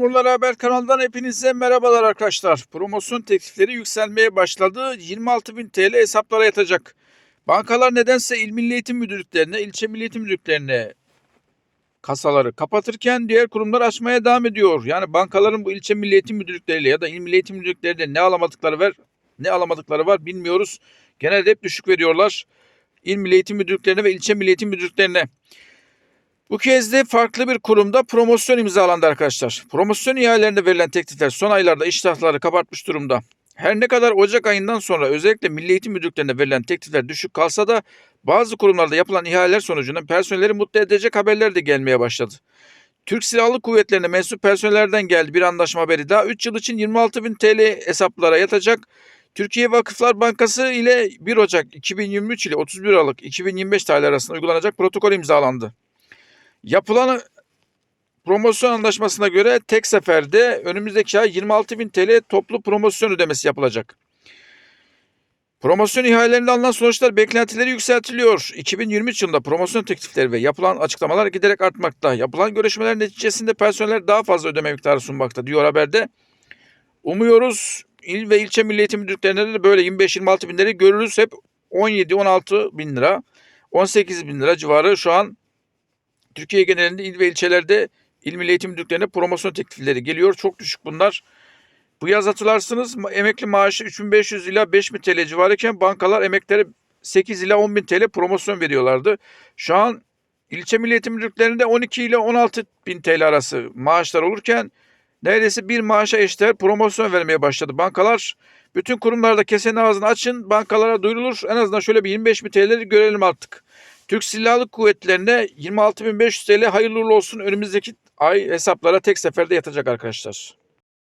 Memurlar Haber kanalından hepinize merhabalar arkadaşlar. Promosyon teklifleri yükselmeye başladı. 26.000 TL hesaplara yatacak. Bankalar nedense İl Milli Eğitim Müdürlüklerine, ilçe Milli Eğitim Müdürlüklerine kasaları kapatırken diğer kurumlar açmaya devam ediyor. Yani bankaların bu ilçe Milli Eğitim Müdürlükleriyle ya da İl Milli Eğitim Müdürlüklerinde ne alamadıkları var, ne alamadıkları var bilmiyoruz. Genelde hep düşük veriyorlar. İl Milli Eğitim Müdürlüklerine ve ilçe Milli Eğitim Müdürlüklerine. Bu kez de farklı bir kurumda promosyon imzalandı arkadaşlar. Promosyon ihalelerinde verilen teklifler son aylarda iştahları kabartmış durumda. Her ne kadar Ocak ayından sonra özellikle Milli Eğitim Müdürlüklerine verilen teklifler düşük kalsa da bazı kurumlarda yapılan ihaleler sonucunda personelleri mutlu edecek haberler de gelmeye başladı. Türk Silahlı Kuvvetleri'ne mensup personellerden geldi bir anlaşma haberi daha 3 yıl için 26 bin TL hesaplara yatacak. Türkiye Vakıflar Bankası ile 1 Ocak 2023 ile 31 Aralık 2025 tarihleri arasında uygulanacak protokol imzalandı. Yapılan promosyon anlaşmasına göre tek seferde önümüzdeki ay 26 bin TL toplu promosyon ödemesi yapılacak. Promosyon ihalelerinde alınan sonuçlar beklentileri yükseltiliyor. 2023 yılında promosyon teklifleri ve yapılan açıklamalar giderek artmakta. Yapılan görüşmeler neticesinde personeller daha fazla ödeme miktarı sunmakta diyor haberde. Umuyoruz il ve ilçe milli eğitim müdürlüklerinde de böyle 25-26 binleri görürüz. Hep 17-16 bin lira, 18 bin lira civarı şu an Türkiye genelinde il ve ilçelerde il milli eğitim müdürlüklerine promosyon teklifleri geliyor. Çok düşük bunlar. Bu yaz hatırlarsınız emekli maaşı 3500 ila 5000 TL civarıyken bankalar emeklere 8 ila 10 bin TL promosyon veriyorlardı. Şu an ilçe milli eğitim müdürlüklerinde 12 ile 16 bin TL arası maaşlar olurken neredeyse bir maaşa eşdeğer promosyon vermeye başladı bankalar. Bütün kurumlarda kesenin ağzını açın bankalara duyurulur. En azından şöyle bir 25 bin görelim artık. Türk Silahlı Kuvvetleri'ne 26.500 TL hayırlı olsun önümüzdeki ay hesaplara tek seferde yatacak arkadaşlar.